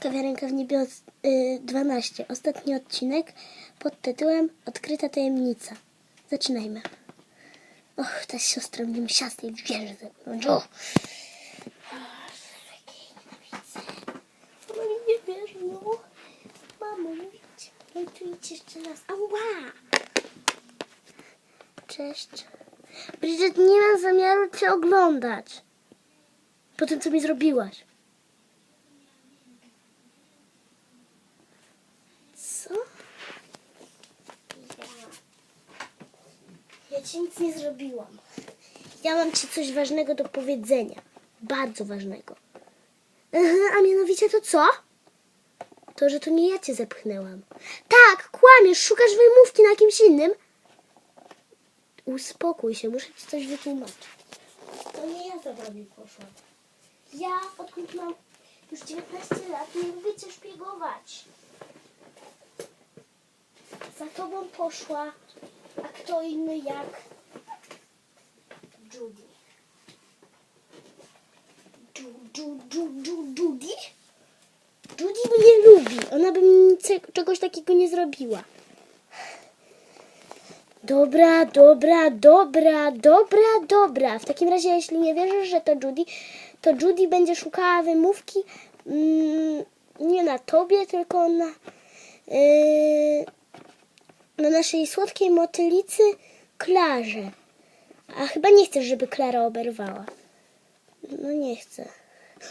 Kawiarenka w niebie od- y, 12. Ostatni odcinek pod tytułem Odkryta tajemnica. Zaczynajmy. Och, ta siostra mnie musiała z tej wieży zepchnąć. O! Mama mi nie wierzy, no. Mamo, mówić. No i tu idź jeszcze raz. Ała! Cześć. Bridget, nie mam zamiaru cię oglądać. Po tym, co mi zrobiłaś. Co? Ci nic nie zrobiłam. Ja mam ci coś ważnego do powiedzenia. Bardzo ważnego. A mianowicie to co? To, że to nie ja cię zepchnęłam. Tak, kłamiesz, szukasz wymówki na kimś innym. Uspokój się, muszę ci coś wytłumaczyć. To nie ja za wami poszłam. Ja, odkąd mam już 19 lat, nie lubię cię szpiegować. Za tobą poszła, kto inny jak Judy. Ju, Ju, Ju, Ju, Judy? Judy mnie lubi. Ona by mi czegoś takiego nie zrobiła. Dobra, dobra, dobra, dobra, dobra. W takim razie, jeśli nie wierzysz, że to Judy, to Judy będzie szukała wymówki mm, nie na tobie, tylko na, yy, na naszej słodkiej motylicy Klarze. A chyba nie chcesz, żeby Klara oberwała. No nie chcę.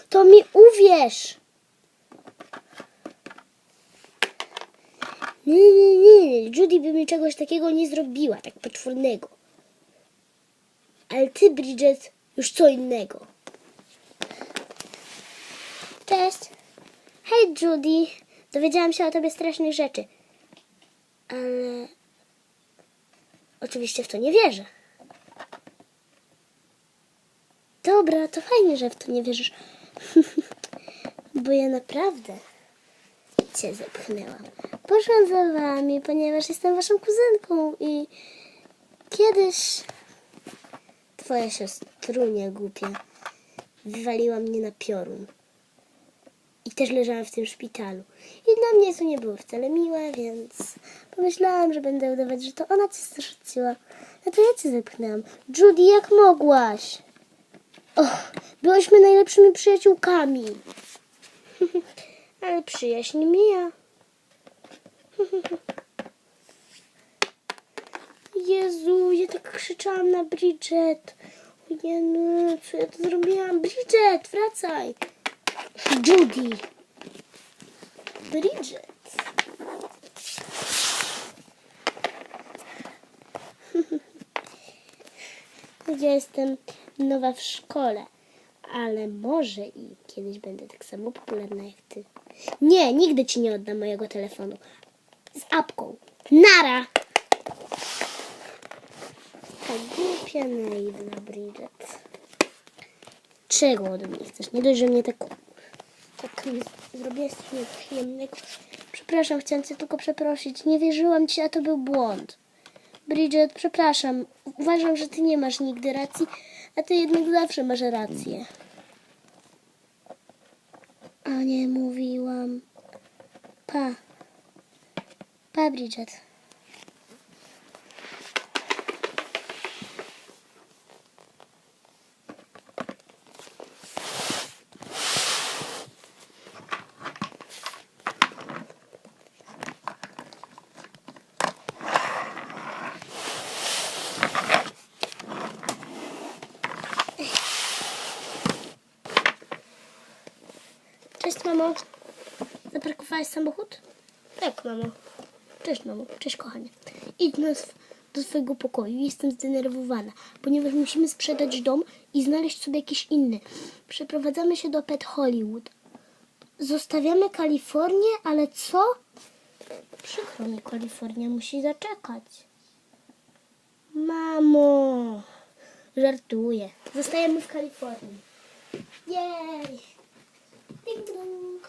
To mi uwierz! Nie, nie, nie. Judy by mi czegoś takiego nie zrobiła, tak potwornego. Ale ty, Bridget, już co innego. Cześć. Hej, Judy. Dowiedziałam się o tobie strasznych rzeczy. Ale... Oczywiście w to nie wierzę. Dobra, to fajnie, że w to nie wierzysz. Bo ja naprawdę cię zepchnęłam. Poszłam za wami, ponieważ jestem waszą kuzynką i kiedyś twoja siostrunia głupia wywaliła mnie na piorun. Też leżałam w tym szpitalu. I dla mnie to nie było wcale miłe, więc pomyślałam, że będę udawać, że to ona cię zrzuciła. A to ja cię zepchnęłam. Judy, jak mogłaś? Och, byłyśmy najlepszymi przyjaciółkami. Ale przyjaźń mija. Jezu, ja tak krzyczałam na Bridget. Nie no, co ja to zrobiłam? Bridget, wracaj. Judy. Bridget. Ja jestem nowa w szkole, ale może i kiedyś będę tak samo popularna jak ty. Nie, nigdy ci nie oddam mojego telefonu. Z apką. Nara! Ta głupia, naiwna Bridget. Czego ode mnie chcesz? Nie dość, że mnie tak, zrobiłaś coś nieprzyjemnego. Przepraszam, chciałam cię tylko przeprosić. Nie wierzyłam ci, a to był błąd. Bridget, przepraszam. Uważam, że ty nie masz nigdy racji, a ty jednak zawsze masz rację. A nie mówiłam. Pa. Pa, Bridget. Mamo. Zaparkowałeś samochód? Tak, mamo. Cześć, mamo. Cześć, kochanie. Idź sw- do swojego pokoju. Jestem zdenerwowana, ponieważ musimy sprzedać dom i znaleźć sobie jakiś inny. Przeprowadzamy się do Pet Hollywood. Zostawiamy Kalifornię, ale co? Przykro mi, Kalifornia musi zaczekać. Mamo, żartuję. Zostajemy w Kalifornii. Jej! Ding dong.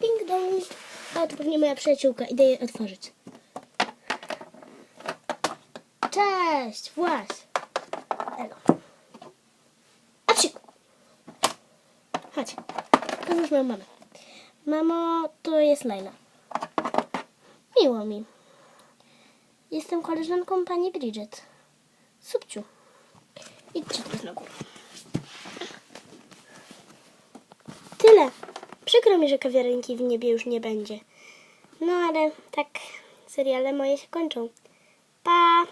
Ding dong. A to pewnie moja przyjaciółka. Idę jej otworzyć. Cześć, Właś. Elo. A psiku. Chodź. Poznać moją mamę. Mamo, to jest Laila. Miło mi. Jestem koleżanką pani Bridget. Subciu. Idźcie teraz na Tyle. Przykro mi, że kawiarenki w niebie już nie będzie. No ale tak seriale moje się kończą. Pa!